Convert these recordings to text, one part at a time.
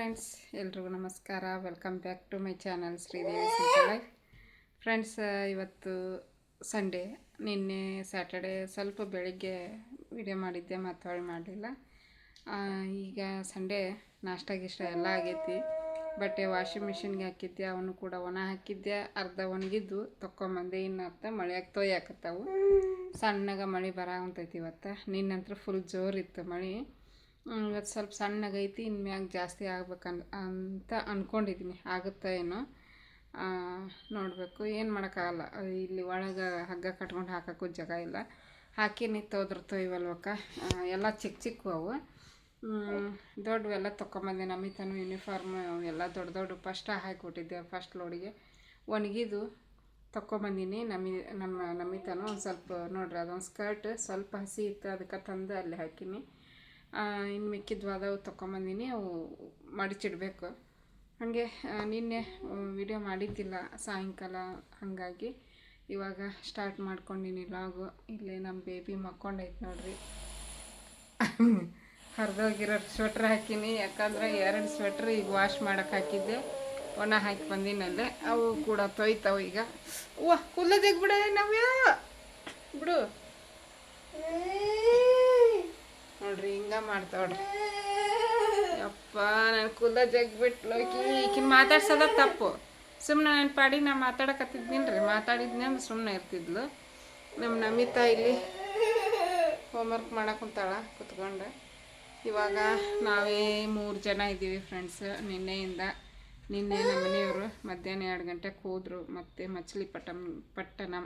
Friends ಎಲ್ರಿಗೂ ನಮಸ್ಕಾರ. Welcome back to my channel Sridevi life friends ಇವತ್ತು ಸಂಡೇ ನಿನ್ನೆ ಸ್ಯಾಟರ್ಡೆ ಸ್ವಲ್ಪ ಬೆಳಿಗ್ಗೆ ವಿಡಿಯೋ ಮಾಡಿದ್ದೆ ಮತ್ತು ಹೊಳೆ ಮಾಡಲಿಲ್ಲ ಈಗ ಸಂಡೇ ನಾಷ್ಟ ಗಿಷ್ಟ ಎಲ್ಲ ಆಗೈತಿ. ಬಟ್ಟೆ ವಾಷಿಂಗ್ ಮಿಷಿನ್ಗೆ ಹಾಕಿದ್ದೆ, ಅವನು ಕೂಡ ಒಣ ಹಾಕಿದ್ದೆ, ಅರ್ಧ ಒಣಗಿದ್ದು ತೊಗೊಂಬಂದೆ ಇನ್ನು ಅರ್ಧ ಮಳೆಯಾಗಿ ತೊಯ್ಯಾಕತ್ತಾವು ಸಣ್ಣಗೆ ಮಳೆ ಬರಾವಂತೈತಿ ಇವತ್ತು. ನಿನ್ನಂತ್ರ ಫುಲ್ ಜೋರಿತ್ತು ಮಳೆ. ಇವತ್ತು ಸ್ವಲ್ಪ ಸಣ್ಣಗೈತಿ, ಇನ್ಮ್ಯಾಗ ಜಾಸ್ತಿ ಆಗ್ಬೇಕನ್, ಅಂತ ಅಂದ್ಕೊಂಡಿದ್ದೀನಿ ಆಗುತ್ತಾ ಏನೋ? ನೋಡಬೇಕು. ಏನು ಮಾಡೋಕ್ಕಾಗಲ್ಲ. ಇಲ್ಲಿ ಒಳಗೆ ಹಗ್ಗ ಕಟ್ಕೊಂಡು ಹಾಕೋಕ್ಕೂ ಜಾಗ ಇಲ್ಲ. ಹಾಕಿನಿ ತೋದ್ರ ಇವಲ್ವಕ್ಕ? ಎಲ್ಲ ಚಿಕ್ಕ ಚಿಕ್ಕ ಅವು. ದೊಡ್ಡವೆಲ್ಲ ತೊಗೊಂಬಂದೆ ನಮಿತನು ಯೂನಿಫಾರ್ಮ್ ಎಲ್ಲ ದೊಡ್ಡ ದೊಡ್ಡ ಫಸ್ಟ್ ಹಾಕಿಬಿಟ್ಟಿದ್ದೆ ಫಸ್ಟ್ ಲೋಡಿಗೆ. ಒಣಗಿದು ತೊಗೊಂಬಂದಿನಿ ನಮಿ, ನಮ್ಮ ನಮಿತನು ಒಂದು ಸ್ವಲ್ಪ ನೋಡ್ರಿ, ಅದೊಂದು ಸ್ಕರ್ಟ್ ಸ್ವಲ್ಪ ಹಸಿ ಇತ್ತು, ಅದಕ್ಕೆ ತಂದು ಅಲ್ಲಿ ಹಾಕಿನಿ. ಇನ್ನು ಮಿಕ್ಕಿದ್ವಾದವು ತೊಗೊಂಬಂದಿನಿ ಅವು ಮಡಿಚಿಡಬೇಕು. ಹಾಗೆ ನಿನ್ನೆ ವಿಡಿಯೋ ಮಾಡಿದ್ದಿಲ್ಲ ಸಾಯಂಕಾಲ ಹಾಗಾಗಿ. ಇವಾಗ ಸ್ಟಾರ್ಟ್ ಮಾಡ್ಕೊಂಡಿನಿ ಲಾಗು ಇಲ್ಲಿ ನಮ್ಮ ಬೇಬಿ ಮಕ್ಕೊಂಡೈತೆ ನೋಡ್ರಿ. ಹರಿದೋಗಿರೋ ಸ್ವೆಟ್ರ್ ಹಾಕಿನಿ, ಯಾಕಂದ್ರೆ ಎರಡು ಸ್ವೆಟ್ರ್ ಈಗ ವಾಶ್ ಮಾಡೋಕೆ ಹಾಕಿದ್ದೆ. ಒಣ ಹಾಕಿ ಬಂದಿನಲ್ಲೇ ಅವು ಕೂಡ ತೊಯ್ತಾವೆ ಈಗ. ಓ ಕುಲ್ಲ ಬಿಡ, ನವ್ಯ! ಬಿಡು. ಮಾಡ್ತಾವ್ರಿ ಯಪ್ಪ, ನಾನು ಕುಲ ಜಗ್ಬಿಟ್ಲು. ಈಕಿ, ಈಕಿನ ಮಾತಾಡ್ಸೋದ ತಪ್ಪು. ಸುಮ್ಮನೆ ನನ್ನ ಪಾಡಿ ನಾ ಮಾತಾಡಕತ್ತಿದ್ನಿಲ್ರಿ ಮಾತಾಡಿದ್ನೆ ಅಂದ್ರೆ ಸುಮ್ಮನೆ ಇರ್ತಿದ್ಲು. ನಮ್ಮ ನಮಿತಾ ಇಲ್ಲಿ ಹೋಮ್ವರ್ಕ್ ಮಾಡಕ್ಕೆ ಕುಂತಾಳ ಕುತ್ಕೊಂಡು. ಇವಾಗ ನಾವೇ ಮೂರು ಜನ ಇದ್ದೀವಿ ಫ್ರೆಂಡ್ಸ್ ನಿನ್ನೆಯಿಂದ ನಿನ್ನೆ ನಮ್ಮ ಮನೆಯವರು ಮಧ್ಯಾಹ್ನ ಎರಡು ಗಂಟೆಗೆ ಹೋದರು. ಮತ್ತು ಮಚ್ಲಿಪಟ್ಟಂ ಪಟ್ಟಣಂ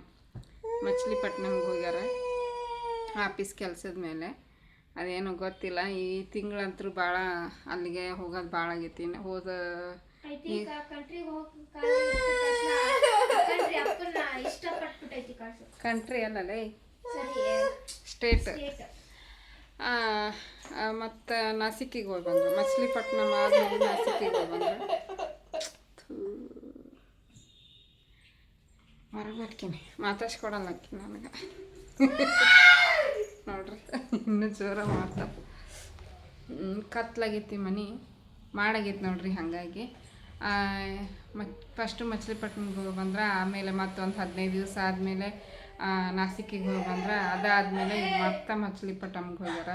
ಮಚ್ಲಿಪಟ್ಟಣಂಗೆ ಹೋಗ್ಯಾರ. ಆಫೀಸ್ ಕೆಲಸದ ಮೇಲೆ. ಅದೇನು ಗೊತ್ತಿಲ್ಲ. ಈ ತಿಂಗಳಂತೂ ಭಾಳ ಅಲ್ಲಿಗೆ ಹೋಗೋದು ಭಾಳ ಆಗೈತಿ. ಹೋದ ಕಂಟ್ರಿ ಅಲ್ಲಲೇ ಸ್ಟೇಟ್ ಮತ್ತು ನಾಸಿಕಿಗೆ ಹೋಗಿ ಬಂದರು. ಮಚ್ಲಿಪಟ್ಟಣಂ ಆದ್ಮೇಲೆ ನಾಸಿಕಿಗೆ ಹೋಗಿ ಬಂದರು. ಬರ್ತೀನಿ ಮಾತಾಡ್ಸ್ಕೊಡಲ್ಲ ನನಗೆ. ನೋಡ್ರಿ. ಇನ್ನೂ ಜೋರ ಮಾಡ್ತಾ ಕತ್ಲಾಗೈತಿ ಮನೆ. ಮಾಡಾಗೈತಿ ನೋಡ್ರಿ ಹಾಗಾಗಿ. ಮ ಫಸ್ಟು ಮಚ್ಲಿಪಟ್ಟಣಕ್ಕೆ ಹೋಗಿ ಬಂದ್ರೆ, ಆಮೇಲೆ ಮತ್ತೊಂದು ಹದಿನೈದು ದಿವಸ ಆದಮೇಲೆ ನಾಸಿಕಿಗೆ ಹೋಗಿ ಬಂದ್ರೆ, ಅದಾದಮೇಲೆ ಮತ್ತೆ ಮಚ್ಲಿಪಟ್ಟಣಕ್ಕೆ ಹೋಗ್ಯಾರ.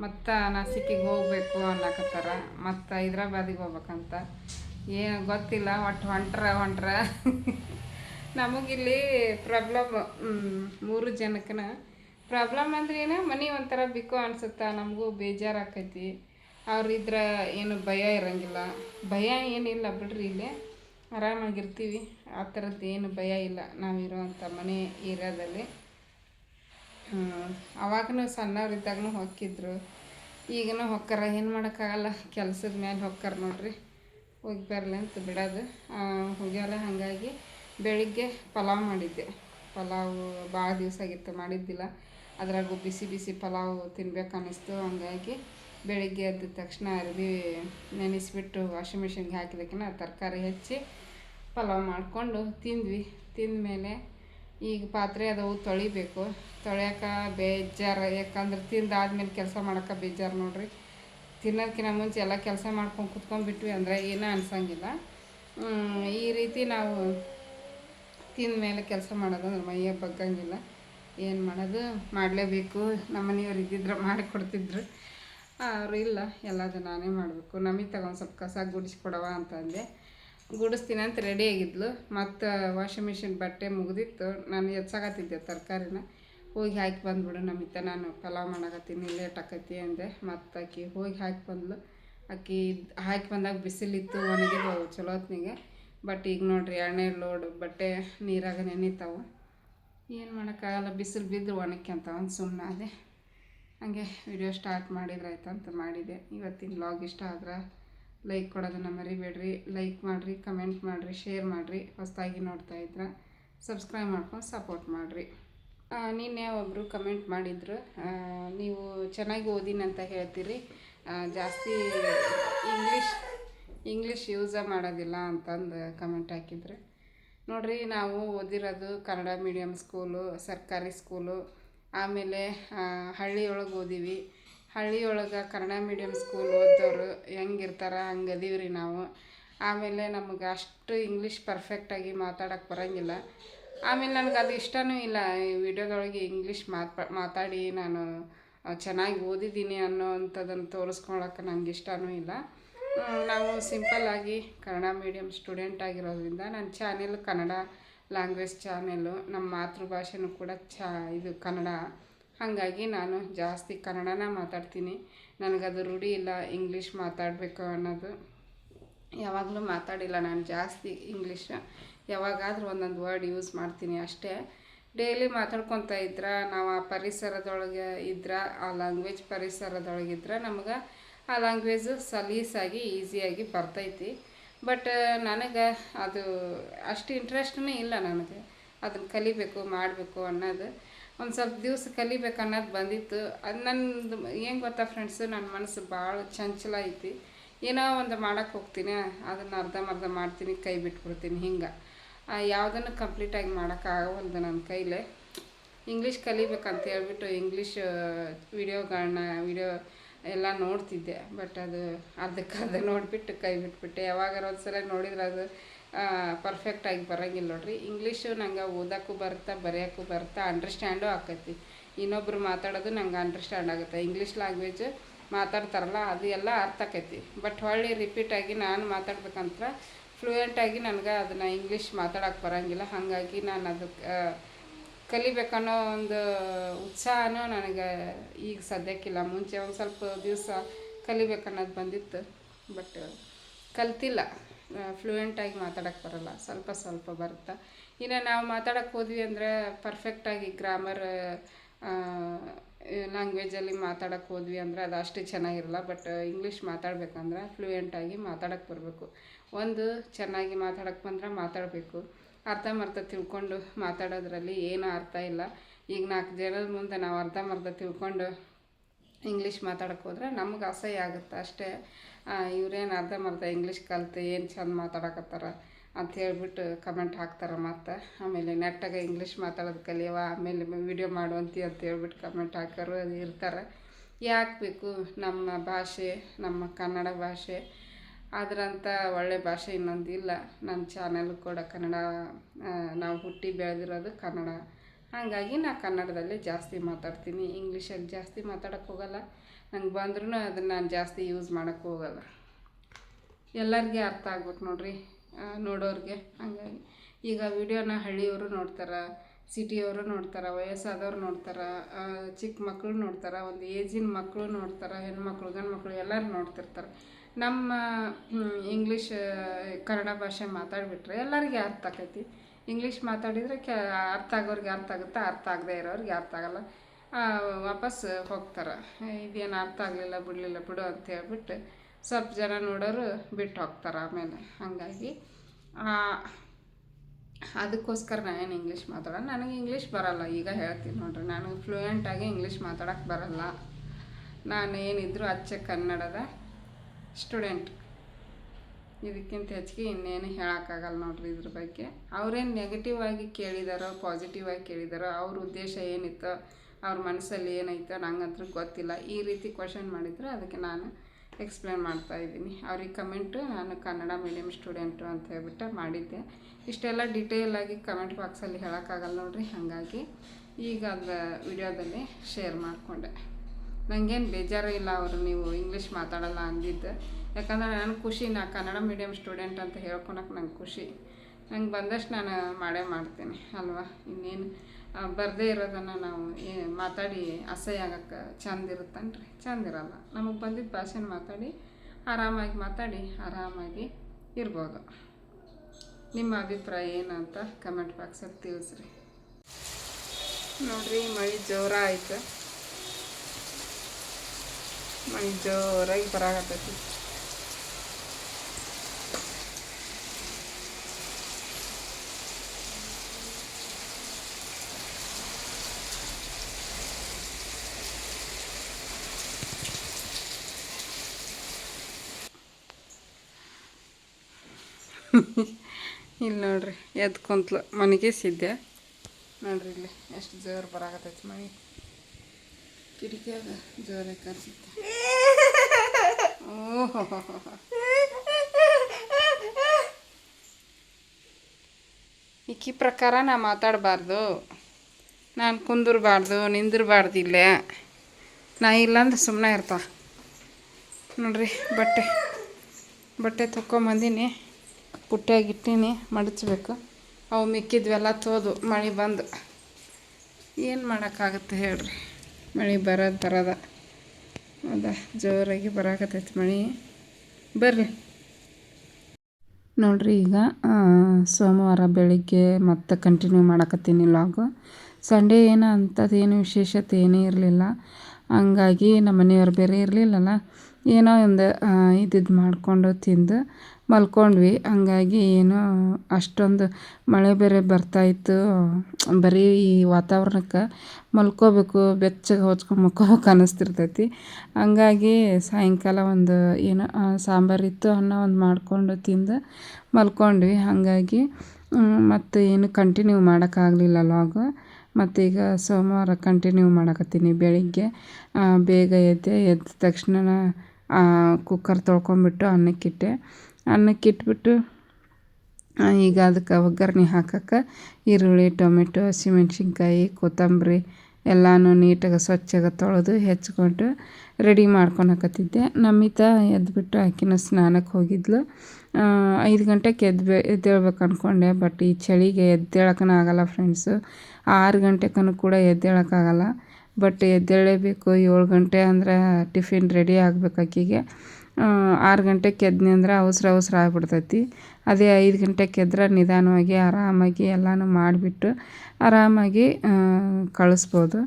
ಮತ್ತು ನಾಸಿಕಿಗೆ ಹೋಗ್ಬೇಕು ಅನ್ನಕತ್ತಾರ. ಮತ್ತು ಹೈದ್ರಾಬಾದಿಗೆ ಹೋಗ್ಬೇಕಂತ. ಏನು ಗೊತ್ತಿಲ್ಲ ಒಟ್ಟು ಹೊಂಟ್ರ ಹೊಂಟ್ರ. ನಮಗಿಲ್ಲಿ ಪ್ರಾಬ್ಲಮ್ ಮೂರು ಜನಕ್ಕನ ಪ್ರಾಬ್ಲಮ್ ಅಂದ್ರೆ ಏನು, ಮನೆ ಒಂಥರ ಬಿಕೋ ಅನ್ಸುತ್ತೆ, ನಮಗೂ ಬೇಜಾರಾಕೈತಿ. ಅವ್ರಿದ್ರೆ ಏನು ಭಯ ಇರಂಗಿಲ್ಲ. ಭಯ ಏನಿಲ್ಲ ಬಿಡ್ರಿ ಇಲ್ಲಿ. ಆರಾಮಾಗಿರ್ತೀವಿ. ಆ ಥರದ್ದು ಏನು ಭಯ ಇಲ್ಲ. ನಾವಿರುವಂಥ ಮನೆ ಏರಿಯಾದಲ್ಲಿ. ಅವಾಗೂ ಸಣ್ಣವ್ರಿದ್ದಾಗೂ ಹೊಕ್ಕಿದ್ರು ಈಗನೂ ಹೊಕ್ಕಾರ ಏನು ಮಾಡೋಕ್ಕಾಗಲ್ಲ. ಕೆಲಸದ ಮೇಲೆ ಹೊಕ್ಕಾರ ನೋಡ್ರಿ. ಹೋಗಿ ಬರಲಿ ಅಂತ ಬಿಡೋದು. ಹೋಗ್ಯಾರ ಹಾಗಾಗಿ ಬೆಳಿಗ್ಗೆ ಪಲಾವ್ ಮಾಡಿದ್ದೆ. ಪಲಾವು ಭಾಳ ದಿವಸ ಆಗಿತ್ತು, ಮಾಡಿದ್ದಿಲ್ಲ. ಅದ್ರಾಗೂ ಬಿಸಿ ಬಿಸಿ ಪಲಾವ್ ತಿನ್ಬೇಕು ಅನ್ನಿಸ್ತು ಹಂಗಾಗಿ ಬೆಳಿಗ್ಗೆ ಎದ್ದ ತಕ್ಷಣ ಅರ್ವಿ ನೆನೆಸಿಬಿಟ್ಟು ವಾಷಿಂಗ್ ಮಿಷಿನ್ಗೆ ಹಾಕಿದಕ್ಕಿನ ತರಕಾರಿ ಹೆಚ್ಚಿ ಪಲಾವ್ ಮಾಡಿಕೊಂಡು ತಿಂದ್ವಿ. ತಿಂದಮೇಲೆ ಈಗ ಪಾತ್ರೆ ಅದವು ತೊಳಿಬೇಕು. ತೊಳೆಯೋಕೆ ಬೇಜಾರು, ಯಾಕಂದ್ರೆ ತಿಂದಾದ್ಮೇಲೆ ಕೆಲಸ ಮಾಡೋಕೆ ಬೇಜಾರು ನೋಡ್ರಿ. ತಿನ್ನೋದಕ್ಕಿಂತ ಮುಂಚೆ ಎಲ್ಲ ಕೆಲಸ ಮಾಡ್ಕೊಂಡು ಕುತ್ಕೊಂಡ್ಬಿಟ್ವಿ ಅಂದರೆ ಏನೂ ಅನ್ಸಂಗಿಲ್ಲ. ಈ ರೀತಿ ನಾವು ತಿಂದ ಮೇಲೆ ಕೆಲಸ ಮಾಡೋದಂದ್ರೆ ಮೈಯ ಬಗ್ಗಂಗಿಲ್ಲ ಏನು ಮಾಡೋದು? ಮಾಡಲೇಬೇಕು. ನಮ್ಮ ಮನೆಯವ್ರು ಇದ್ದಿದ್ರೆ ಮಾಡಿಕೊಡ್ತಿದ್ರು. ಅವರು ಇಲ್ಲ ಎಲ್ಲದು ನಾನೇ ಮಾಡಬೇಕು. ನಮಗೆ ತಗೊಂಡು ಸ್ವಲ್ಪ ಕಸ ಗುಡಿಸ್ಕೊಡವ ಅಂತಂದೆ ಗುಡಿಸ್ತೀನಿ ಅಂತ ರೆಡಿ ಆಗಿದ್ಲು. ಮತ್ತು ವಾಷಿಂಗ್ ಮಿಷಿನ್ ಬಟ್ಟೆ ಮುಗಿದಿತ್ತು. ನಾನು ಹೆಚ್ಚಾಗತ್ತಿದ್ದೆ ತರಕಾರಿನ. ಹೋಗಿ ಹಾಕಿ ಬಂದ್ಬಿಡು ನಮಿತ. ನಾನು ಪಲಾವ್ ಮಾಡಕತ್ತೀನಿ ಲೇಟ್ ಆಕೈತಿ ಅಂದೆ. ಮತ್ತು ಆಕಿ ಹೋಗಿ ಹಾಕಿ ಬಂದ್ಲು. ಆಕಿ ಹಾಕಿ ಬಂದಾಗ ಬಿಸಿಲಿತ್ತು, ಒಣಗಿದ್ವು ಚಲೋ ಹೊತ್ನಿಗೆ ಬಟ್ ಈಗ ನೋಡ್ರಿ ಎಣ್ಣೆ ಲೋಡ್ ಬಟ್ಟೆ ನೀರಾಗ ನೆನಿತಾವು. ಏನು ಮಾಡೋಕ್ಕಾಗಲ್ಲ, ಬಿಸಿಲು ಬಿದ್ದರು ಒಣಕ್ಕೆ ಒಂದು ಸುಮ್ಮನೆ ಅದೇ ಹಾಗೆ ವಿಡಿಯೋ ಸ್ಟಾರ್ಟ್ ಮಾಡಿದ್ರೆ ಆಯ್ತು ಅಂತ ಮಾಡಿದೆ. ಇವತ್ತಿನ ಬ್ಲಾಗ್ ಇಷ್ಟ ಆದ್ರೆ ಲೈಕ್ ಕೊಡೋದನ್ನು ಮರಿಬೇಡ್ರಿ. ಲೈಕ್ ಮಾಡಿರಿ ಕಮೆಂಟ್ ಮಾಡಿರಿ ಶೇರ್ ಮಾಡಿರಿ. ಹೊಸದಾಗಿ ನೋಡ್ತಾ ಇದ್ರೆ ಸಬ್ಸ್ಕ್ರೈಬ್ ಮಾಡ್ಕೊಂಡು ಸಪೋರ್ಟ್ ಮಾಡಿರಿ. ನಿನ್ನೆ ಒಬ್ಬರು ಕಮೆಂಟ್ ಮಾಡಿದ್ರು ನೀವು ಚೆನ್ನಾಗಿ ಓದಿನಂತ ಹೇಳ್ತೀರಿ. ಜಾಸ್ತಿ ಇಂಗ್ಲೀಷ್ ಇಂಗ್ಲೀಷ್ ಯೂಸ ಮಾಡೋದಿಲ್ಲ ಅಂತಂದು ಕಮೆಂಟ್ ಹಾಕಿದ್ರು. ನೋಡ್ರಿ, ನಾವು ಓದಿರೋದು ಕನ್ನಡ ಮೀಡಿಯಮ್ ಸ್ಕೂಲು ಸರ್ಕಾರಿ ಸ್ಕೂಲು ಆಮೇಲೆ ಹಳ್ಳಿಯೊಳಗೆ ಓದೀವಿ. ಹಳ್ಳಿಯೊಳಗೆ ಕನ್ನಡ ಮೀಡಿಯಮ್ ಸ್ಕೂಲ್ ಓದೋರು ಹೆಂಗಿರ್ತಾರೆ ಹಂಗೆ ಅದೀವಿ ರೀ ನಾವು. ಆಮೇಲೆ ನಮಗೆ ಅಷ್ಟು ಇಂಗ್ಲೀಷ್ ಪರ್ಫೆಕ್ಟಾಗಿ ಮಾತಾಡೋಕ್ಕೆ ಬರೋಂಗಿಲ್ಲ. ಆಮೇಲೆ ನನಗೆ ಅದು ಇಷ್ಟನೂ ಇಲ್ಲ, ಈ ವಿಡಿಯೋದೊಳಗೆ ಇಂಗ್ಲೀಷ್ ಮಾತಾ, ಮಾತಾಡಿ ನಾನು ಚೆನ್ನಾಗಿ ಓದಿದ್ದೀನಿ ಅನ್ನೋ ಅಂಥದ್ದನ್ನು ತೋರಿಸ್ಕೊಳಕ್ಕೆ ನನಗೆ ಇಷ್ಟನೂ ಇಲ್ಲ. ನಾವು ಸಿಂಪಲ್ಲಾಗಿ ಕನ್ನಡ ಮೀಡಿಯಮ್ ಸ್ಟೂಡೆಂಟ್ ಆಗಿರೋದ್ರಿಂದ ನನ್ನ ಚಾನೆಲ್ ಕನ್ನಡ ಲ್ಯಾಂಗ್ವೇಜ್ ಚಾನೆಲ್ಲು ನಮ್ಮ ಮಾತೃಭಾಷೆನೂ ಕೂಡ ಚಾ, ಇದು ಕನ್ನಡ. ಹಾಗಾಗಿ ನಾನು ಜಾಸ್ತಿ ಕನ್ನಡನ ಮಾತಾಡ್ತೀನಿ. ನನಗದು ರೂಢಿ ಇಲ್ಲ ಇಂಗ್ಲೀಷ್ ಮಾತಾಡಬೇಕು ಅನ್ನೋದು. ಯಾವಾಗಲೂ ಮಾತಾಡಿಲ್ಲ ನಾನು ಜಾಸ್ತಿ ಇಂಗ್ಲೀಷ್ ಯಾವಾಗಾದರೂ ಒಂದೊಂದು ವರ್ಡ್ ಯೂಸ್ ಮಾಡ್ತೀನಿ ಅಷ್ಟೇ. ಡೈಲಿ ಮಾತಾಡ್ಕೊತ ಇದ್ರೆ, ನಾವು ಆ ಪರಿಸರದೊಳಗೆ ಇದ್ರೆ, ಆ ಲ್ಯಾಂಗ್ವೇಜ್ ಪರಿಸರದೊಳಗಿದ್ರೆ ನಮ್ಗೆ ಆ ಲ್ಯಾಂಗ್ವೇಜು ಸಲೀಸಾಗಿ ಈಸಿಯಾಗಿ ಬರ್ತೈತಿ. ಬಟ್ ನನಗೆ ಅದು ಅಷ್ಟು ಇಂಟ್ರೆಸ್ಟ್ನೇ ಇಲ್ಲ ನನಗೆ. ಅದನ್ನು ಕಲಿಬೇಕು, ಮಾಡಬೇಕು ಅನ್ನೋದು. ಒಂದು ಸ್ವಲ್ಪ ದಿವಸ ಕಲಿಬೇಕು ಅನ್ನೋದು ಬಂದಿತ್ತು. ಅದು ನನ್ನದು ಏನು ಗೊತ್ತಾ ಫ್ರೆಂಡ್ಸು ನನ್ನ ಮನಸ್ಸು ಭಾಳ ಚಂಚಲ ಐತಿ. ಏನೋ ಒಂದು ಮಾಡೋಕ್ಕೆ ಹೋಗ್ತೀನಿ, ಅದನ್ನು ಅರ್ಧಂಬರ್ಧ ಮಾಡ್ತೀನಿ, ಕೈ ಬಿಟ್ಬಿಡ್ತೀನಿ, ಹಿಂಗೆ. ಯಾವುದನ್ನು ಕಂಪ್ಲೀಟಾಗಿ ಮಾಡೋಕ್ಕಾಗವಲ್ದು ನನ್ನ ಕೈಲೇ. ಇಂಗ್ಲೀಷ್ ಕಲಿಬೇಕಂತ ಹೇಳ್ಬಿಟ್ಟು ಇಂಗ್ಲೀಷ್ ವಿಡಿಯೋಗಳನ್ನ ವಿಡಿಯೋ ಎಲ್ಲ ನೋಡ್ತಿದ್ದೆ ಬಟ್ ಅದು ಅರ್ಧಕ್ಕೆ ಅರ್ಧ ನೋಡಿಬಿಟ್ಟು ಕೈ ಬಿಟ್ಬಿಟ್ಟೆ. ಯಾವಾಗಾರ ಒಂದ್ಸಲ ನೋಡಿದ್ರೆ ಅದು ಪರ್ಫೆಕ್ಟಾಗಿ ಬರೋಂಗಿಲ್ಲ ನೋಡ್ರಿ. ಇಂಗ್ಲೀಷು ನಂಗೆ ಓದೋಕ್ಕೂ ಬರುತ್ತಾ, ಬರೆಯೋಕ್ಕೂ ಬರುತ್ತಾ ಅಂಡರ್ಸ್ಟ್ಯಾಂಡು ಆಕೈತಿ. ಇನ್ನೊಬ್ರು ಮಾತಾಡೋದು ನಂಗೆ ಅಂಡರ್ಸ್ಟ್ಯಾಂಡ್ ಆಗುತ್ತೆ. ಇಂಗ್ಲೀಷ್ ಲ್ಯಾಂಗ್ವೇಜ್ ಮಾತಾಡ್ತಾರಲ್ಲ, ಅದು ಎಲ್ಲ ಅರ್ಥ ಆಕೈತಿ. ಬಟ್ ಹೊಳ್ಳಿ ರಿಪೀಟಾಗಿ ನಾನು ಮಾತಾಡ್ಬೇಕಂತ ಫ್ಲೂಯೆಂಟಾಗಿ ನನಗೆ ಅದನ್ನು ಇಂಗ್ಲೀಷ್ ಮಾತಾಡೋಕೆ ಬರೋಂಗಿಲ್ಲ. ಹಾಗಾಗಿ ನಾನು ಅದಕ್ಕೆ ಕಲಿಬೇಕನ್ನೋ ಒಂದು ಉತ್ಸಾಹನೂ ನನಗೆ ಈಗ ಸದ್ಯಕ್ಕಿಲ್ಲ. ಮುಂಚೆ ಒಂದು ಸ್ವಲ್ಪ ದಿವಸ ಕಲಿಬೇಕನ್ನೋದು ಬಂದಿತ್ತು, ಬಟ್ ಕಲ್ತಿಲ್ಲ. ಫ್ಲೂಯೆಂಟಾಗಿ ಮಾತಾಡೋಕ್ಕೆ ಬರಲ್ಲ. ಸ್ವಲ್ಪ ಸ್ವಲ್ಪ ಬರುತ್ತೆ. ಇನ್ನು ನಾವು ಮಾತಾಡೋಕ್ಕೆ ಹೋದ್ವಿ ಅಂದರೆ ಪರ್ಫೆಕ್ಟಾಗಿ ಗ್ರಾಮರ್ ಲ್ಯಾಂಗ್ವೇಜಲ್ಲಿ ಮಾತಾಡೋಕ್ಕೆ ಹೋದ್ವಿ ಅಂದರೆ ಅದು ಅಷ್ಟು ಚೆನ್ನಾಗಿರಲ್ಲ. ಬಟ್ ಇಂಗ್ಲೀಷ್ ಮಾತಾಡಬೇಕಂದ್ರೆ ಫ್ಲೂಯೆಂಟಾಗಿ ಮಾತಾಡೋಕ್ಕೆ ಬರಬೇಕು. ಒಂದು, ಚೆನ್ನಾಗಿ ಮಾತಾಡೋಕ್ಕೆ ಬಂದ್ರೆ ಮಾತಾಡಬೇಕು. ಅರ್ಧಂಬರ್ಧ ತಿಳ್ಕೊಂಡು ಮಾತಾಡೋದ್ರಲ್ಲಿ ಏನು ಅರ್ಥ ಇಲ್ಲ. ಈಗ ನಾಲ್ಕು ಜನದ ಮುಂದೆ ನಾವು ಅರ್ಧಂಬರ್ಧ ತಿಳ್ಕೊಂಡು ಇಂಗ್ಲೀಷ್ ಮಾತಾಡೋಕ್ಕೆ ಹೋದ್ರೆ ನಮ್ಗೆ ಅಸಹ್ಯ ಆಗುತ್ತೆ ಅಷ್ಟೇ. ಇವ್ರೇನು ಅರ್ಧಮರ್ಧ ಇಂಗ್ಲೀಷ್ ಕಲಿತು ಏನು ಚೆಂದ ಮಾತಾಡಕತ್ತಾರ ಅಂತ ಹೇಳ್ಬಿಟ್ಟು ಕಮೆಂಟ್ ಹಾಕ್ತಾರೆ ಮತ್ತು. ಆಮೇಲೆ ನೆಟ್ಟಾಗ ಇಂಗ್ಲೀಷ್ ಮಾತಾಡೋದು ಕಲಿಯವ ಆಮೇಲೆ ವಿಡಿಯೋ ಮಾಡುವಂತಿ ಅಂತ ಹೇಳ್ಬಿಟ್ಟು ಕಮೆಂಟ್ ಹಾಕೋರು, ಅದು ಇರ್ತಾರೆ. ಯಾಕೆ ಬೇಕು ನಮ್ಮ ಭಾಷೆ, ನಮ್ಮ ಕನ್ನಡ ಭಾಷೆ ಅದರಂಥ ಒಳ್ಳೆ ಭಾಷೆ ಇನ್ನೊಂದು ಇಲ್ಲ. ನನ್ನ ಚಾನೆಲ್ ಕೂಡ ಕನ್ನಡ ನಾವು ಹುಟ್ಟಿ ಬೆಳೆದಿರೋದು ಕನ್ನಡ. ಹಾಗಾಗಿ ನಾ ಕನ್ನಡದಲ್ಲಿ ಜಾಸ್ತಿ ಮಾತಾಡ್ತೀನಿ. ಇಂಗ್ಲೀಷಲ್ಲಿ ಜಾಸ್ತಿ ಮಾತಾಡೋಕ್ಕೆ ಹೋಗಲ್ಲ. ನಂಗೆ ಬಂದ್ರೂ ಅದನ್ನು ನಾನು ಜಾಸ್ತಿ ಯೂಸ್ ಮಾಡೋಕ್ಕೆ ಹೋಗಲ್ಲ. ಎಲ್ಲರಿಗೆ ಅರ್ಥ ಆಗ್ಬೇಕು ನೋಡ್ರಿ ನೋಡೋರಿಗೆ. ಹಾಗಾಗಿ ಈಗ ವಿಡಿಯೋನ ಹಳ್ಳಿಯವರು ನೋಡ್ತಾರೆ, ಸಿಟಿಯವರು ನೋಡ್ತಾರೆ, ವಯಸ್ಸಾದವ್ರು ನೋಡ್ತಾರೆ ಚಿಕ್ಕ ಮಕ್ಕಳು ನೋಡ್ತಾರೆ, ಒಂದು ಏಜಿನ ಮಕ್ಕಳು ನೋಡ್ತಾರೆ, ಹೆಣ್ಮಕ್ಳು ಗಂಡು ಮಕ್ಕಳು ಎಲ್ಲರೂ ನೋಡ್ತಿರ್ತಾರೆ. ನಮ್ಮ ಇಂಗ್ಲೀಷ್ ಕನ್ನಡ ಭಾಷೆ ಮಾತಾಡಿಬಿಟ್ರೆ ಎಲ್ಲರಿಗೆ ಅರ್ಥ ಆಕೈತಿ. ಇಂಗ್ಲೀಷ್ ಮಾತಾಡಿದರೆ ಕೆ, ಅರ್ಥ ಆಗೋರಿಗೆ ಅರ್ಥ ಆಗುತ್ತೆ, ಅರ್ಥ ಆಗದೆ ಇರೋರಿಗೆ ಅರ್ಥ ಆಗಲ್ಲ. ವಾಪಸ್ ಹೋಗ್ತಾರೆ. ಇದೇನು ಅರ್ಥ ಆಗಲಿಲ್ಲ, ಬಿಡಲಿಲ್ಲ, ಬಿಡು ಅಂತ ಹೇಳ್ಬಿಟ್ಟು ಸ್ವಲ್ಪ ಜನ ನೋಡೋರು ಬಿಟ್ಟು ಹೋಗ್ತಾರೆ ಆಮೇಲೆ. ಹಾಗಾಗಿ ಅದಕ್ಕೋಸ್ಕರ ನಾನು ಇಂಗ್ಲೀಷ್ ಮಾತಾಡೋಣ ನನಗೆ ಇಂಗ್ಲೀಷ್ ಬರಲ್ಲ. ಈಗ ಹೇಳ್ತೀನಿ ನೋಡ್ರಿ. ನಾನು ಫ್ಲೂಯೆಂಟಾಗಿ ಇಂಗ್ಲೀಷ್ ಮಾತಾಡೋಕ್ಕೆ ಬರಲ್ಲ. ನಾನು ಏನಿದ್ರು ಅಚ್ಚ ಕನ್ನಡದ ಸ್ಟೂಡೆಂಟ್. ಇದಕ್ಕಿಂತ ಹೆಚ್ಚಿಗೆ ಇನ್ನೇನು ಹೇಳೋಕ್ಕಾಗಲ್ಲ ನೋಡ್ರಿ ಇದ್ರ ಬಗ್ಗೆ. ಅವ್ರೇನು ನೆಗೆಟಿವ್ ಆಗಿ ಕೇಳಿದಾರೋ ಪಾಸಿಟಿವ್ ಆಗಿ ಕೇಳಿದಾರೋ, ಅವ್ರ ಉದ್ದೇಶ ಏನಿತ್ತೋ, ಅವ್ರ ಮನಸ್ಸಲ್ಲಿ ಏನೈತೋ ನಂಗಂತೂ ಗೊತ್ತಿಲ್ಲ, ಈ ರೀತಿ ಕ್ವಶನ್ ಮಾಡಿದರೆ ಅದಕ್ಕೆ ನಾನು ಎಕ್ಸ್ಪ್ಲೇನ್ ಮಾಡ್ತಾ ಇದ್ದೀನಿ. ಅವ್ರಿಗೆ ಕಮೆಂಟು ನಾನು ಕನ್ನಡ ಮೀಡಿಯಮ್ ಸ್ಟೂಡೆಂಟು ಅಂತ ಹೇಳ್ಬಿಟ್ಟು ಮಾಡಿದ್ದೆ. ಇಷ್ಟೆಲ್ಲ ಡಿಟೇಲ್ ಆಗಿ ಕಮೆಂಟ್ ಬಾಕ್ಸಲ್ಲಿ ಹೇಳೋಕ್ಕಾಗಲ್ಲ ನೋಡ್ರಿ, ಹಾಗಾಗಿ ಈಗ ಅದರ ವಿಡಿಯೋದಲ್ಲಿ ಶೇರ್ ಮಾಡಿಕೊಂಡೆ. ನನಗೇನು ಬೇಜಾರು ಇಲ್ಲ ಅವರು ನೀವು ಇಂಗ್ಲೀಷ್ ಮಾತಾಡಲ್ಲ ಅಂದಿದ್ದು. ಯಾಕಂದ್ರೆ ನಾನು ಖುಷಿ, ನಾ ಕನ್ನಡ ಮೀಡಿಯಮ್ ಸ್ಟೂಡೆಂಟ್ ಅಂತ ಹೇಳ್ಕೊಳಕ್ಕೆ ನಂಗೆ ಖುಷಿ. ನಂಗೆ ಬಂದಷ್ಟು ನಾನು ಮಾಡೇ ಮಾಡ್ತೀನಿ, ಅಲ್ವಾ? ಇನ್ನೇನು ಬರದೇ ಇರೋದನ್ನು ನಾವು ಮಾತಾಡಿ ಅಸಹ್ಯ ಆಗಕ್ಕೆ ಚಂದ ಇರುತ್ತನ್ರಿ? ಚಂದ ಇರಲ್ಲ. ನಮಗೆ ಬಂದಿದ್ದ ಭಾಷೆನ ಮಾತಾಡಿ, ಆರಾಮಾಗಿ ಮಾತಾಡಿ, ಆರಾಮಾಗಿ ಇರ್ಬೋದು. ನಿಮ್ಮ ಅಭಿಪ್ರಾಯ ಏನು ಅಂತ ಕಮೆಂಟ್ ಬಾಕ್ಸಲ್ಲಿ ತಿಳಿಸ್ರಿ. ನೋಡಿರಿ, ಮಳೆ ಜೋರ ಆಯ್ತು ಮಳೆ ಜೋರಾಗಿ ಬರಾಕತ್ತೈತಿ. ಇಲ್ಲಿ ನೋಡ್ರಿ ಎದ್ದು ಮನೆಗೆ ಸಿದ್ದೆ. ನೋಡ್ರಿ ಇಲ್ಲಿ ಎಷ್ಟು ಜೋರು ಬರಾಕತ್ತೈತಿ ಮಳೆ. ಕಾಣಿಸುತ್ತೆ ಓಹೋ ಈಕಿ ಪ್ರಕಾರ ನಾ ಮಾತಾಡಬಾರ್ದು. ನಾನು ಕುಂದಿರಬಾರ್ದು, ನಿಂದಿರಬಾರ್ದು ಇಲ್ಲೇ. ನಾ ಇಲ್ಲಾಂದ್ರೆ ಸುಮ್ಮನೆ ಇರ್ತಾ. ನೋಡ್ರಿ, ಬಟ್ಟೆ. ಬಟ್ಟೆ ತೊಗೊಂಬಂದೀನಿ ಪುಟ್ಟ್ಯಾಗ ಇಟ್ಟೀನಿ, ಮಡಚ್ಬೇಕು. ಅವು ಮಿಕ್ಕಿದ್ವೆಲ್ಲ ತೋದು, ಮಳೆ ಬಂದು. ಏನು ಮಾಡೋಕ್ಕಾಗುತ್ತೆ ಹೇಳ್ರಿ. ಮಳೆ ಬರೋದು ಬರೋದ. ಅದ ಜೋರಾಗಿ ಬರಾಕತ್ತೈತಿ ಮಳೆ. ಬರ್ರಿ. ನೋಡ್ರಿ ಈಗ ಸೋಮವಾರ ಬೆಳಿಗ್ಗೆ ಮತ್ತೆ ಕಂಟಿನ್ಯೂ ಮಾಡಕತ್ತೀನಿ ಲಾಗು ಸಂಡೇ ಏನು ಅಂಥದ್ದೇನು ವಿಶೇಷತೆ ಏನೇ ಇರಲಿಲ್ಲ. ಹಂಗಾಗಿ ನಮ್ಮ ಮನೆಯವ್ರು ಬೇರೆ ಇರಲಿಲ್ಲಲ್ಲ. ಏನೋ ಒಂದು ಇದಿದ್ದು ಮಾಡಿಕೊಂಡು ತಿಂದು ಮಲ್ಕೊಂಡ್ವಿ. ಹಂಗಾಗಿ ಏನು ಅಷ್ಟೊಂದು ಮಳೆ ಬೇರೆ ಬರ್ತಾಯಿತ್ತು. ಬರೀ ಈ ವಾತಾವರಣಕ್ಕೆ ಮಲ್ಕೋಬೇಕು, ಬೆಚ್ಚಗೆ ಹೊಚ್ಕೊಂಡು ಮಲ್ಕೋಬೇಕು ಅನ್ನಿಸ್ತಿರ್ತೈತಿ ಹಂಗಾಗಿ ಸಾಯಂಕಾಲ ಒಂದು ಏನೋ ಸಾಂಬಾರಿತ್ತು ಅನ್ನ ಒಂದು ಮಾಡಿಕೊಂಡು ತಿಂದು ಮಲ್ಕೊಂಡ್ವಿ. ಹಾಗಾಗಿ ಮತ್ತು ಏನು ಕಂಟಿನ್ಯೂ ಮಾಡೋಕ್ಕಾಗಲಿಲ್ಲ ಲಾಗು ಮತ್ತು ಈಗ ಸೋಮವಾರ ಕಂಟಿನ್ಯೂ ಮಾಡಕತ್ತೀನಿ ಬೆಳಿಗ್ಗೆ. ಬೇಗ ಎದ್ದೆ, ಎದ್ದ ತಕ್ಷಣ ಕುಕ್ಕರ್ ತೊಳ್ಕೊಂಬಿಟ್ಟು ಅನ್ನಕ್ಕಿಟ್ಟೆ. ಅನ್ನಕ್ಕಿಟ್ಬಿಟ್ಟು ಇಟ್ಬಿಟ್ಟು ಈಗ ಅದಕ್ಕೆ ಒಗ್ಗರಣೆ ಹಾಕಕ್ಕೆ ಈರುಳ್ಳಿ, ಟೊಮೆಟೊ ಹಸಿಮೆಣ್ಸಿನ್ಕಾಯಿ ಕೊತ್ತಂಬರಿ ಎಲ್ಲನೂ ನೀಟಾಗಿ ಸ್ವಚ್ಛಗೆ ತೊಳೆದು ಹೆಚ್ಕೊಂಡು ರೆಡಿ ಮಾಡ್ಕೊಳಕತ್ತಿದ್ದೆ. ನಮಿತ ಎದ್ಬಿಟ್ಟು ಆಕಿನ ಸ್ನಾನಕ್ಕೆ ಹೋಗಿದ್ಲು. ಐದು ಗಂಟೆಗೆ ಎದ್ಬೆ, ಎದ್ದೇಳ್ಬೇಕು ಅಂದ್ಕೊಂಡೆ ಬಟ್ ಈ ಚಳಿಗೆ ಎದ್ದೇಳಕ್ಕನ ಆಗಲ್ಲ ಫ್ರೆಂಡ್ಸು. ಆರು ಗಂಟೆಗೂ ಕೂಡ ಎದ್ದೇಳೋಕ್ಕಾಗಲ್ಲ. ಬಟ್ ಎದ್ದೇಳಲೇಬೇಕು, ಏಳು ಗಂಟೆ ಅಂದ್ರೆ ಟಿಫಿನ್ ರೆಡಿ ಆಗ್ಬೇಕು ಆಕಿಗೆ. ಆರು ಗಂಟೆಗೆ ಎದ್ನಿ ಅಂದ್ರೆ ಅವಸರ ಅವಸರ ಆಗ್ಬಿಡ್ತೈತಿ. ಅದೇ ಐದು ಗಂಟೆಗೆ ಎದ್ರೆ ನಿಧಾನವಾಗಿ ಆರಾಮಾಗಿ ಎಲ್ಲನೂ ಮಾಡಿಬಿಟ್ಟು ಆರಾಮಾಗಿ ಕಳಿಸ್ಬೋದು.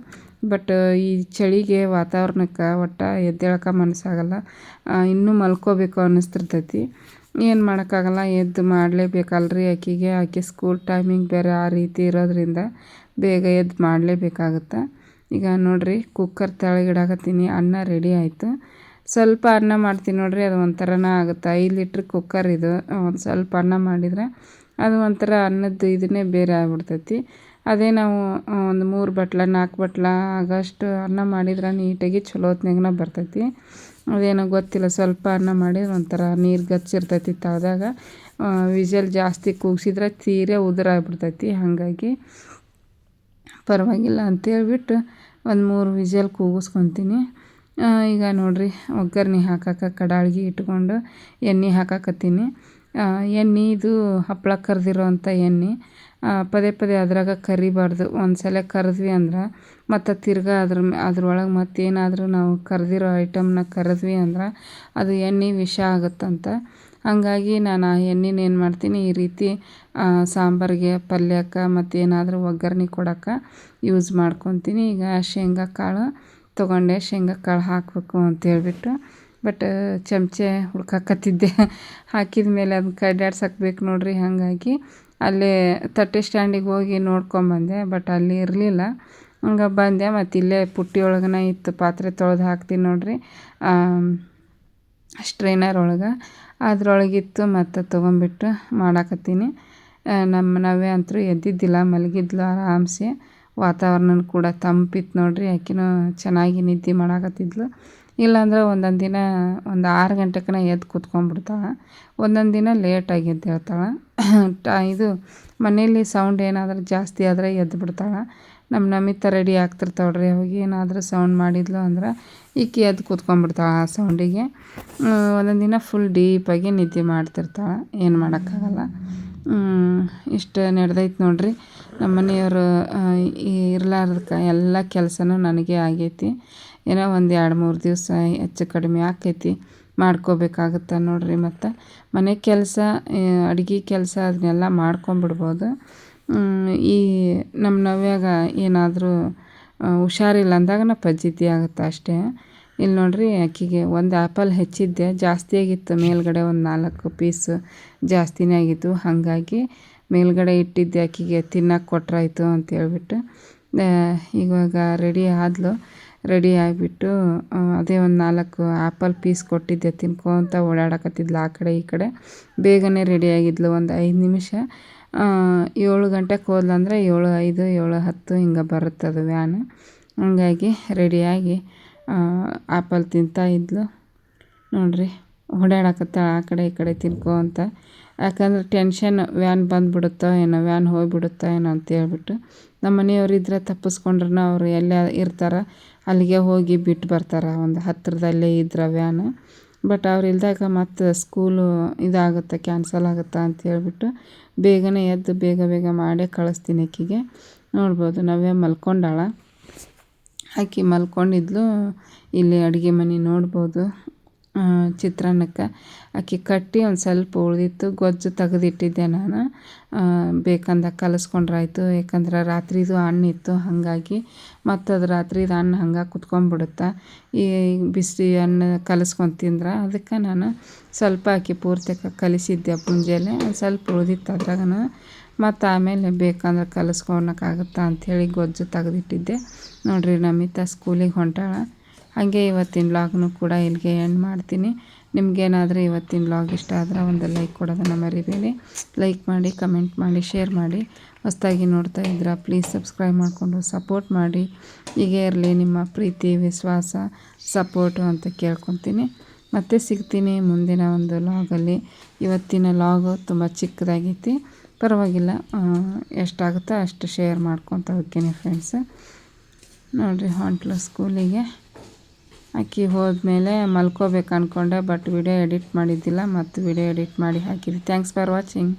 ಬಟ್ ಈ ಚಳಿಗೆ ವಾತಾವರಣಕ್ಕೆ ಒಟ್ಟು ಎದ್ದೇಳಕ್ಕೆ ಮನಸ್ಸಾಗಲ್ಲ. ಇನ್ನೂ ಮಲ್ಕೋಬೇಕು ಅನ್ನಿಸ್ತಿರ್ತೈತಿ. ಏನು ಮಾಡೋಕ್ಕಾಗಲ್ಲ, ಎದ್ದು ಮಾಡಲೇಬೇಕಲ್ರಿ ಆಕೆಗೆ ಆಕೆ ಸ್ಕೂಲ್ ಟೈಮಿಂಗ್ ಬೇರೆ ಆ ರೀತಿ ಇರೋದ್ರಿಂದ ಬೇಗ ಎದ್ದು ಮಾಡಲೇಬೇಕಾಗತ್ತೆ. ಈಗ ನೋಡಿರಿ ಕುಕ್ಕರ್ ತೆಳಗಿಡಾಕತ್ತೀನಿ, ಅನ್ನ ರೆಡಿ ಆಯಿತು. ಸ್ವಲ್ಪ ಅನ್ನ ಮಾಡ್ತೀನಿ ನೋಡಿರಿ, ಅದು ಒಂಥರನೇ ಆಗುತ್ತೆ. ಐದು ಲೀಟ್ರ್ ಕುಕ್ಕರ್ ಇದು. ಒಂದು ಸ್ವಲ್ಪ ಅನ್ನ ಮಾಡಿದರೆ ಅದು ಒಂಥರ ಅನ್ನದ್ದು ಇದನ್ನೇ ಬೇರೆ ಆಗ್ಬಿಡ್ತೈತಿ. ಅದೇ ನಾವು ಒಂದು ಮೂರು ಬಟ್ಲ ನಾಲ್ಕು ಬಟ್ಲ ಆಗಷ್ಟು ಅನ್ನ ಮಾಡಿದ್ರೆ ನೀಟಾಗಿ ಚಲೋ ಹೊತ್ನಾಗನ ಬರ್ತೈತಿ. ಅದೇನೋ ಗೊತ್ತಿಲ್ಲ, ಸ್ವಲ್ಪ ಅನ್ನ ಮಾಡಿ ಒಂಥರ ನೀರು ಗಚ್ಚಿರ್ತೈತಿ ತಳದಾಗ ವಿಜಲ್ ಜಾಸ್ತಿ ಕೂಗಿಸಿದ್ರೆ ತೀರೆ ಉದುರಾಗ್ಬಿಡ್ತೈತಿ ಹಾಗಾಗಿ ಪರವಾಗಿಲ್ಲ ಅಂತೇಳ್ಬಿಟ್ಟು ಒಂದು ಮೂರು ವಿಜಲ್ ಕೂಗಿಸ್ಕೊತೀನಿ. ಈಗ ನೋಡಿರಿ, ಒಗ್ಗರಣೆ ಹಾಕಕ್ಕೆ ಕಡಾಳ್ಗಿ ಇಟ್ಕೊಂಡು ಎಣ್ಣೆ ಹಾಕಕತ್ತೀನಿ. ಎಣ್ಣೆ ಇದು ಹಪ್ಪಳ ಕರೆದಿರೋ ಅಂಥ ಎಣ್ಣೆ ಪದೇ ಪದೇ ಅದ್ರಾಗ ಕರಿಬಾರ್ದು. ಒಂದು ಸಲ ಕರೆದ್ವಿ ಅಂದ್ರೆ ಮತ್ತು ತಿರ್ಗಾ ಅದ್ರ ಅದ್ರೊಳಗೆ ಮತ್ತೇನಾದರೂ ನಾವು ಕರೆದಿರೋ ಐಟಮ್ನ ಕರೆದ್ವಿ ಅಂದ್ರೆ ಅದು ಎಣ್ಣೆ ವಿಷ ಆಗುತ್ತಂತ. ಹಾಗಾಗಿ ನಾನು ಆ ಎಣ್ಣೆನ ಏನು ಮಾಡ್ತೀನಿ, ಈ ರೀತಿ ಸಾಂಬಾರಿಗೆ, ಪಲ್ಯಕ್ಕೆ ಮತ್ತೇನಾದರೂ ಒಗ್ಗರಣೆ ಕೊಡೋಕ್ಕೆ ಯೂಸ್ ಮಾಡ್ಕೊತೀನಿ. ಈಗ ಶೇಂಗಾ ಕಾಳು ತೊಗೊಂಡೆ ಶೇಂಗಾ ಕಾಳು ಹಾಕಬೇಕು ಅಂತೇಳ್ಬಿಟ್ಟು ಬಟ್ ಚಮಚೆ ಹುಡ್ಕಾಕತ್ತಿದ್ದೆ. ಹಾಕಿದ ಮೇಲೆ ಅದನ್ನ ಕೈಯಾಡ್ಸಕ್ಕೆ ಬೇಕು ನೋಡಿರಿ ಹಾಗಾಗಿ. ಅಲ್ಲೇ ತಟ್ಟೆ ಸ್ಟ್ಯಾಂಡಿಗೆ ಹೋಗಿ ನೋಡ್ಕೊಂಬಂದೆ ಬಟ್ ಅಲ್ಲಿ ಇರಲಿಲ್ಲ. ಹಂಗೆ ಬಂದೆ, ಮತ್ತು ಇಲ್ಲೇ ಪುಟ್ಟಿ ಒಳಗನ ಇತ್ತು, ಪಾತ್ರೆ ತೊಳೆದು ಹಾಕ್ತೀನಿ ನೋಡಿರಿ. ಸ್ಟ್ರೈನರ್ ಒಳಗೆ. ಅದ್ರೊಳಗಿತ್ತು, ಮತ್ತು ತೊಗೊಂಬಿಟ್ಟು ಮಾಡಾಕತ್ತೀನಿ. ನಮ್ಮ ನಾವೇ ಅಂತೂ ಎದ್ದಿದ್ದಿಲ್ಲ, ಮಲಗಿದ್ಲು ಆರಾಮ್ಸೆ. ವಾತಾವರಣ ಕೂಡ ತಂಪಿತ್ತು ನೋಡ್ರಿ. ಆಕಿನೂ ಚೆನ್ನಾಗಿ ನಿದ್ದೆ ಮಾಡಾಕತ್ತಿದ್ಲು. ಇಲ್ಲಾಂದ್ರೆ ಒಂದೊಂದು ದಿನ ಒಂದು ಆರು ಗಂಟೆಕನ ಎದ್ದು ಕೂತ್ಕೊಂಡ್ಬಿಡ್ತಾಳೆ. ಒಂದೊಂದು ದಿನ ಲೇಟಾಗಿ ಎದ್ದೇಳ್ತಾಳೆ ಟ ಇದು ಮನೆಯಲ್ಲಿ ಸೌಂಡ್ ಏನಾದರೂ ಜಾಸ್ತಿ ಆದರೆ ಎದ್ದು ಬಿಡ್ತಾಳೆ. ನಮ್ಮ ನಮಿತ ರೆಡಿ ಆಗ್ತಿರ್ತಾವ್ರಿ. ಅವಾಗ ಏನಾದರೂ ಸೌಂಡ್ ಮಾಡಿದ್ಲು ಅಂದ್ರೆ ಈಕೆ ಎದ್ದು ಕೂತ್ಕೊಂಡ್ಬಿಡ್ತಾಳೆ ಆ ಸೌಂಡಿಗೆ ಒಂದೊಂದು ದಿನ ಫುಲ್ ಡೀಪಾಗಿ ನಿದ್ದೆ ಮಾಡ್ತಿರ್ತಾಳೆ. ಏನು ಮಾಡೋಕ್ಕಾಗಲ್ಲ. ಇಷ್ಟು ನಡೆದೈತೆ ನೋಡ್ರಿ. ನಮ್ಮ ಮನೆಯವರು ಇರ್ಲಾರ್ದಕ್ಕೆ ಎಲ್ಲ ಕೆಲಸನೂ ನನಗೆ ಆಗೈತಿ. ಏನೋ ಒಂದು ಎರಡು ಮೂರು ದಿವಸ ಹೆಚ್ಚು ಕಡಿಮೆ ಆಕೈತಿ. ಮಾಡ್ಕೋಬೇಕಾಗತ್ತೆ ನೋಡ್ರಿ ಮತ್ತು. ಮನೆ ಕೆಲಸ ಅಡುಗೆ ಕೆಲಸ ಅದನ್ನೆಲ್ಲ ಮಾಡ್ಕೊಂಬಿಡ್ಬೋದು. ಈ ನಮ್ಮ ನವ್ಯಾಗ ಏನಾದರೂ ಹುಷಾರಿಲ್ಲ ಅಂದಾಗನ ಫಜೀತಿ ಆಗುತ್ತೆ ಅಷ್ಟೇ. ಇಲ್ಲಿ ನೋಡ್ರಿ ಆಕಿಗೆ ಒಂದು ಆ್ಯಪಲ್ ಹೆಚ್ಚಿದ್ದೆ. ಜಾಸ್ತಿ ಆಗಿತ್ತು ಮೇಲ್ಗಡೆ ಒಂದು ನಾಲ್ಕು ಪೀಸ್ ಜಾಸ್ತಿನೇ ಆಗಿತ್ತು ಹಾಗಾಗಿ ಮೇಲ್ಗಡೆ ಇಟ್ಟಿದ್ದೆ ಆಕಿಗೆ ತಿನ್ನಕ್ಕೆ ಕೊಟ್ರಾಯಿತು ಅಂತ ಹೇಳ್ಬಿಟ್ಟು. ಆ, ಇವಾಗ ರೆಡಿ ಆದ್ಲು. ರೆಡಿ ಆಗಿಬಿಟ್ಟು ಅದೇ ಒಂದು ನಾಲ್ಕು ಆ್ಯಪಲ್ ಪೀಸ್ ಕೊಟ್ಟಿದ್ದೆ ತಿನ್ಕೊತ ಓಡಾಡಕತ್ತಿದ್ಲು ಆ ಕಡೆ ಈ ಕಡೆ. ಬೇಗನೆ ರೆಡಿ ಆಗಿದ್ಲು ಒಂದು ಐದು ನಿಮಿಷ. ಏಳು ಗಂಟೆಗೆ ಹೋದ್ಲಂದ್ರೆ ಏಳು ಐದು ಏಳು ಹತ್ತು ಹಿಂಗೆ ಬರುತ್ತೆ ಅದು ವ್ಯಾನ್ ಹಂಗಾಗಿ ರೆಡಿಯಾಗಿ ಆ್ಯಪಲ್ ತಿಂತಾ ಇದ್ಲು. ನೋಡ್ರಿ ಓಡಾಡಕತ್ತಾಳೆ ಆ ಕಡೆ ಈ ಕಡೆ ತಿನ್ಕೊತ. ಯಾಕಂದ್ರೆ ಟೆನ್ಷನ್ ವ್ಯಾನ್ ಬಂದುಬಿಡುತ್ತೋ ಏನೋ ವ್ಯಾನ್ ಹೋಗಿಬಿಡುತ್ತೋ ಏನೋ ಅಂತ ಹೇಳ್ಬಿಟ್ಟು ನಮ್ಮ ಮನೆಯವ್ರು ಇದ್ರೆ ತಪ್ಪಿಸ್ಕೊಂಡ್ರೂ ಅವರು ಎಲ್ಲೇ ಇರ್ತಾರೆ ಅಲ್ಲಿಗೆ ಹೋಗಿ ಬಿಟ್ಟು ಬರ್ತಾರೆ, ಒಂದು ಹತ್ತಿರದಲ್ಲೇ ಇದ್ರೆ ವ್ಯಾನ್ ಬಟ್ ಅವ್ರು ಇಲ್ದಾಗ ಮತ್ತು ಸ್ಕೂಲು ಇದಾಗುತ್ತೆ ಕ್ಯಾನ್ಸಲ್ ಆಗುತ್ತೆ ಅಂತ ಹೇಳ್ಬಿಟ್ಟು ಬೇಗನೆ ಎದ್ದು ಬೇಗ ಬೇಗ ಮಾಡೇ ಕಳಿಸ್ತೀನಿ ಆಕಿಗೆ ನೋಡ್ಬೋದು, ನವ್ಯ ಮಲ್ಕೊಂಡಾಳ. ಆಕೆ ಮಲ್ಕೊಂಡಿದ್ಲು, ಇಲ್ಲಿ ಅಡುಗೆ ಮನೆ ನೋಡ್ಬೋದು. ಚಿತ್ರಾನ್ನಕ್ಕೆ. ಅಕ್ಕಿ ಕಟ್ಟಿ ಒಂದು ಸ್ವಲ್ಪ ಉಳಿದಿತ್ತು, ಗೊಜ್ಜು ತೆಗೆದಿಟ್ಟಿದ್ದೆ ನಾನು. ಬೇಕಂದ ಕಲಿಸ್ಕೊಂಡ್ರಾಯ್ತು, ಯಾಕಂದ್ರೆ ರಾತ್ರಿದು ಹಣ್ಣು ಇತ್ತು ಹಾಗಾಗಿ ಮತ್ತು ಅದು ರಾತ್ರಿದು ಹಣ್ಣು ಹಂಗೆ ಕುತ್ಕೊಂಡ್ಬಿಡುತ್ತೆ ಈ ಬಿಸಿ ಅನ್ನ ಕಲಿಸ್ಕೊಂಡು ತಿಂದ್ರೆ, ಅದಕ್ಕೆ ನಾನು ಸ್ವಲ್ಪ ಅಕ್ಕಿ ಪೂರ್ತಿ ಕಲಿಸಿದ್ದೆ ಮುಂಜಾನೆ ಒಂದು ಸ್ವಲ್ಪ ಉಳಿದಿತ್ತು ಅದ್ರಾಗನ. ಮತ್ತು ಆಮೇಲೆ ಬೇಕಂದ್ರೆ ಕಲಸ್ಕೊಳಕ್ಕಾಗುತ್ತಾ ಅಂಥೇಳಿ ಗೊಜ್ಜು ತೆಗೆದಿಟ್ಟಿದ್ದೆ. ನೋಡಿರಿ ನಮಿತಾ ಸ್ಕೂಲಿಗೆ ಹೊಂಟಾಳ. ಹಾಗೆ ಇವತ್ತಿನ ವ್ಲಾಗ್ನು ಕೂಡ ಇಲ್ಲಿಗೆ ಎಂಡ್ ಮಾಡ್ತೀನಿ. ನಿಮಗೇನಾದರೂ ಇವತ್ತಿನ ವ್ಲಾಗ್ ಇಷ್ಟ ಆದ್ರೆ ಒಂದು ಲೈಕ್ ಕೊಡೋದನ್ನು ಮರಿಬೇಡಿ. ಲೈಕ್ ಮಾಡಿ ಕಮೆಂಟ್ ಮಾಡಿ ಶೇರ್ ಮಾಡಿ. ಹೊಸ್ತಾಗಿ ನೋಡ್ತಾ ಇದ್ರೆ ಪ್ಲೀಸ್ ಸಬ್ಸ್ಕ್ರೈಬ್ ಮಾಡಿಕೊಂಡು ಸಪೋರ್ಟ್ ಮಾಡಿ. ಹೀಗೆ ಇರಲಿ ನಿಮ್ಮ ಪ್ರೀತಿ, ವಿಶ್ವಾಸ ಸಪೋರ್ಟು ಅಂತ ಕೇಳ್ಕೊತೀನಿ. ಮತ್ತೆ ಸಿಗ್ತೀನಿ ಮುಂದಿನ ಒಂದು ಲಾಗಲ್ಲಿ ಇವತ್ತಿನ ಲಾಗು ತುಂಬ ಚಿಕ್ಕದಾಗೈತಿ. ಪರವಾಗಿಲ್ಲ ಎಷ್ಟಾಗುತ್ತೋ ಅಷ್ಟು ಶೇರ್ ಮಾಡ್ಕೊತ ಹೋಗ್ತೀನಿ ಫ್ರೆಂಡ್ಸ್ ನೋಡಿರಿ ಹೊಂಟ್ಲು ಸ್ಕೂಲಿಗೆ ಆಕಿ ಹೋದ್ಮೇಲೆ ಮಲ್ಕೋಬೇಕು ಅಂದ್ಕೊಂಡೆ ಬಟ್ ವಿಡಿಯೋ ಎಡಿಟ್ ಮಾಡಿದ್ದಿಲ್ಲ ಮತ್ತು ವಿಡಿಯೋ ಎಡಿಟ್ ಮಾಡಿ ಹಾಕಿದ್ದೆ. Thanks for watching